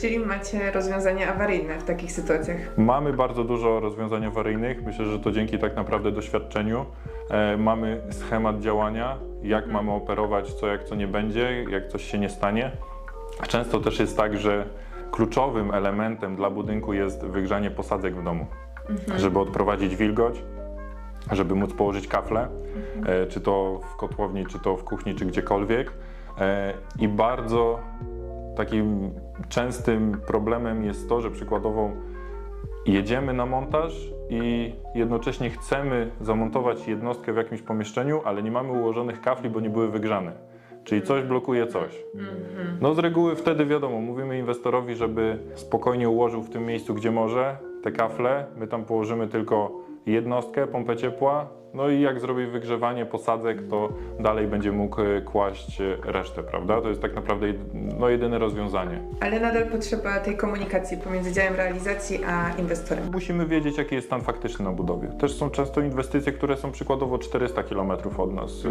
Czyli macie rozwiązania awaryjne w takich sytuacjach. Mamy bardzo dużo rozwiązań awaryjnych. Myślę, że to dzięki tak naprawdę doświadczeniu. E, mamy schemat działania, jak mamy operować, co jak co nie będzie, jak coś się nie stanie. Często też jest tak, że kluczowym elementem dla budynku jest wygrzanie posadzek w domu, żeby odprowadzić wilgoć, żeby móc położyć kafle, e, czy to w kotłowni, czy to w kuchni, czy gdziekolwiek. E, I bardzo takim częstym problemem jest to, że przykładowo jedziemy na montaż i jednocześnie chcemy zamontować jednostkę w jakimś pomieszczeniu, ale nie mamy ułożonych kafli, bo nie były wygrzane. Czyli coś blokuje coś. No z reguły wtedy wiadomo, mówimy inwestorowi, żeby spokojnie ułożył w tym miejscu, gdzie może te kafle. My tam położymy tylko jednostkę, pompę ciepła. No i jak zrobi wygrzewanie posadzek, to dalej będzie mógł e, kłaść e, resztę, prawda? To jest tak naprawdę no, jedyne rozwiązanie. Ale nadal potrzeba tej komunikacji pomiędzy działem realizacji a inwestorem. Musimy wiedzieć, jaki jest stan faktyczny na budowie. Też są często inwestycje, które są przykładowo 400 km od nas.